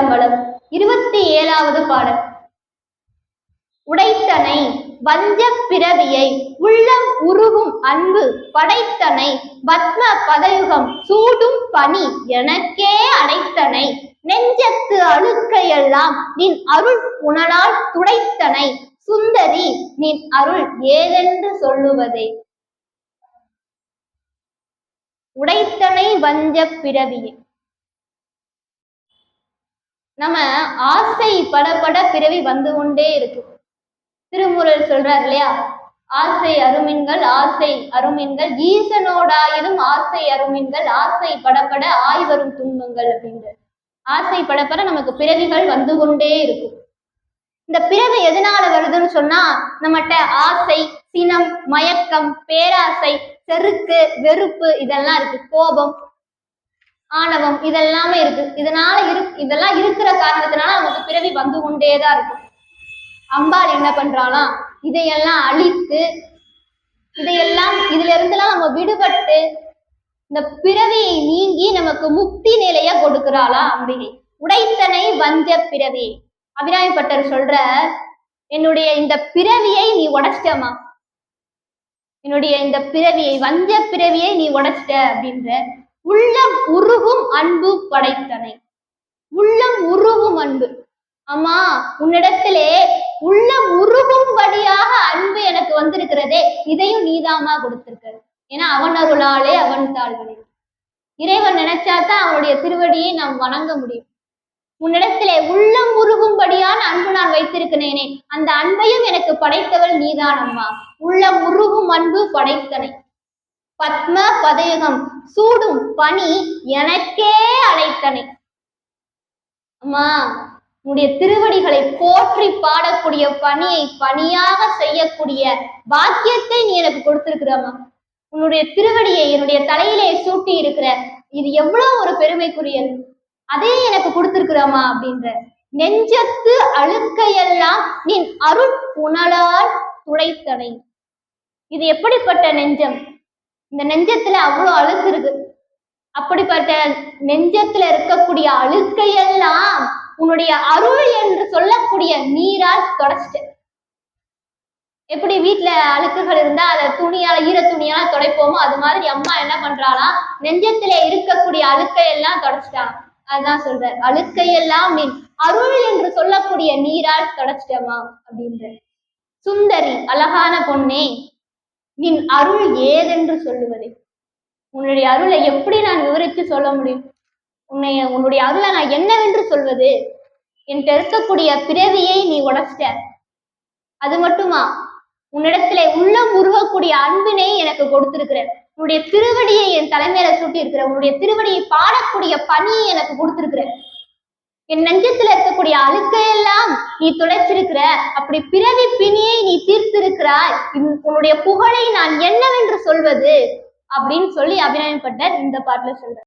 திருச்சிற்றம்பலம் இருபத்தி ஏழாவது பாடல். உடைத்தனை வஞ்ச பிறவியை உள்ளம் உருகும் அன்பு படைத்தனை பத்ம பதயுகம் சூடும் பணி எனக்கே அடைத்தனை. நெஞ்சத்து அழுக்கையெல்லாம் நின் அருள் புனலால் துடைத்தனை. சுந்தரி நின் அருள் ஏதென்று சொல்லுவதே. உடைத்தனை வஞ்ச பிறவியை நம்ம ஆசை படப்பட பிறவி வந்து கொண்டே இருக்கு திருமுறள் சொல்றார் இல்லையா? ஆசை அருமின்கள் ஆசை அருமின்கள் ஈசனோடாயினும் ஆசை அருமின்கள் ஆசை படப்பட ஆய்வரும் துன்பங்கள் அப்படின்ற ஆசை படப்பட நமக்கு பிறவிகள் வந்து கொண்டே இருக்கும். இந்த பிறவி எதனால வருதுன்னு சொன்னா நம்மகிட்ட ஆசை சினம் மயக்கம் பேராசை செருக்கு வெறுப்பு இதெல்லாம் இருக்கு. கோபம் ஆணவம் இதெல்லாமே இருக்கு. இதனால இரு இதெல்லாம் இருக்கிற காரணத்தினால நமக்கு பிறவி வந்து கொண்டேதான் இருக்கும் அம்பாள் என்ன பண்றாளாம் இதையெல்லாம் அழித்து இதையெல்லாம் இதுல இருந்தெல்லாம் நம்ம விடுபட்டு இந்த பிறவியை நீங்கி நமக்கு முக்தி நிலைய கொடுக்கிறாளா அம்பிகை. உடைத்தனை வஞ்ச பிறவி. அபிராமிப்பட்டர் சொல்ற என்னுடைய இந்த பிறவியை நீ உடைச்சிட்டமா என்னுடைய இந்த பிறவியை வஞ்ச பிறவியை நீ உடைச்சிட்ட அப்படின்ற உள்ளம் உருகும் அன்பு படைத்தனை. உள்ளம் உருகும் அன்பு. அம்மா உன்னிடத்திலே உள்ளம் உருகும்படியாக அன்பு எனக்கு வந்திருக்கிறதே இதையும் நீதாமா கொடுத்திருக்க. ஏன்னா அவன் அருளாலே அவன் தாழ்வனே. இறைவன் நினைச்சாதான் அவனுடைய திருவடியை நாம் வணங்க முடியும். உன்னிடத்திலே உள்ளம் உருகும்படியான அன்பு நான் வைத்திருக்கிறேனே அந்த அன்பையும் எனக்கு படைத்தவள் நீதான் அம்மா உள்ளம் உருகும் அன்பு படைத்தனை. பத்ம பதயுகம். சூடும் பனி எனக்கே அழைத்தனை. அம்மா உன்னுடைய திருவடிகளை போற்றி பாடக்கூடிய பணியை பணியாக செய்யக்கூடிய பாக்கியத்தை நீ எனக்கு கொடுத்திருக்கிறம்மா உன்னுடைய திருவடியை என்னுடைய தலையிலே சூட்டி இருக்கிற இது எவ்வளவு ஒரு பெருமைக்குரியது. அதே எனக்கு கொடுத்திருக்கிறம்மா அப்படின்ற நெஞ்சத்து அழுக்கையெல்லாம் நீ அருள் புனலால் துடைத்தனை இது எப்படிப்பட்ட நெஞ்சம்? இந்த நெஞ்சத்துல அவ்வளவு அழுக்கு இருக்கு. அப்படிப்பட்ட நெஞ்சத்துல இருக்கக்கூடிய அழுக்கையெல்லாம் உன்னுடைய அருள் என்று சொல்லக்கூடிய நீரால் தொடச்சிட்டு எப்படி வீட்டுல அழுக்குகள் இருந்தா அதை துணியால ஈர துணியால துடைப்போமோ அது மாதிரி அம்மா என்ன பண்றாளாம் நெஞ்சத்துல இருக்கக்கூடிய அழுக்கையெல்லாம் தொடச்சிட்டான் அதுதான் சொல்ற அழுக்கையெல்லாம் நீ அருள் என்று சொல்லக்கூடிய நீரால் தொடச்சிட்டமா அப்படின்ற சுந்தரி அழகான பொண்ணே. நின் அருள் ஏதென்று சொல்லுவதே. உன்னுடைய அருளை எப்படி நான் விவரித்து சொல்ல முடியும்? உன்னை உன்னுடைய அருளை நான் என்னவென்று சொல்வது? என்கிட்ட இருக்கக்கூடிய பிறவியை நீ உடைச்சிட்ட அது மட்டுமா? உன்னிடத்திலே உள்ளம் உருகக்கூடிய அன்பினை எனக்கு கொடுத்திருக்கிற உன்னுடைய திருவடியை என் தலைமையில சூட்டி இருக்கிற உன்னுடைய திருவடியை பாடக்கூடிய பணியை எனக்கு கொடுத்திருக்கிற என் நெஞ்சத்துல இருக்கக்கூடிய அழுக்கையெல்லாம் நீ துடைச்சிருக்கிற அப்படி பிறவி பிணியை நீ தீர்த்திருக்கிறாய். உன்னுடைய புகழை நான் என்னவென்று சொல்வது? அப்படின்னு சொல்லி அபிநயப்பட்ட இந்த பாட்டுல சொல்ற